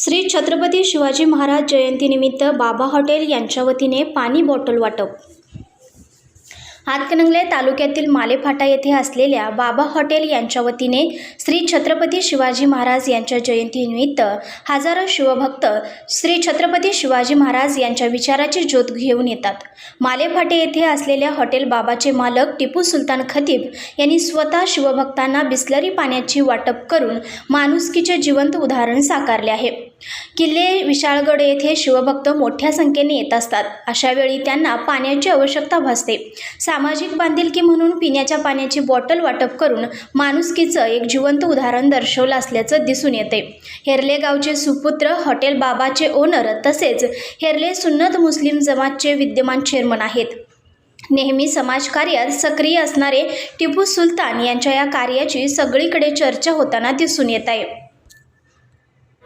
श्री छत्रपती शिवाजी महाराज जयंतीनिमित्त बाबा हॉटेल यांच्या वतीने पाणी बॉटल वाटप. हातकणंगले तालुक्यातील मालेफाटा येथे असलेल्या बाबा हॉटेल यांच्या वतीने श्री छत्रपती शिवाजी महाराज यांच्या जयंतीनिमित्त हजारो शिवभक्त श्री छत्रपती शिवाजी महाराज यांच्या विचाराची ज्योत घेऊन येतात. मालेफाटे येथे असलेल्या हॉटेल बाबाचे मालक टिपू सुलतान खतीब यांनी स्वतः शिवभक्तांना बिस्लरी पाण्याची वाटप करून माणुसकीचे जिवंत उदाहरण साकारले आहे. किल्ले विशाळगड येथे शिवभक्त मोठ्या संख्येने येत असतात. अशा वेळी त्यांना पाण्याची आवश्यकता भासते. सामाजिक बांधिलकी म्हणून पिण्याच्या पाण्याची बॉटल वाटप करून माणुसकीचं एक जिवंत उदाहरण दर्शवलं असल्याचं दिसून येते. हेरले गावचे सुपुत्र हॉटेल बाबाचे ओनर तसेच हेरले सुन्नत मुस्लिम जमातचे विद्यमान चेअरमन आहेत. नेहमी समाजकार्यात सक्रिय असणारे टिपू सुलतान यांच्या या कार्याची सगळीकडे चर्चा होताना दिसून येत आहे.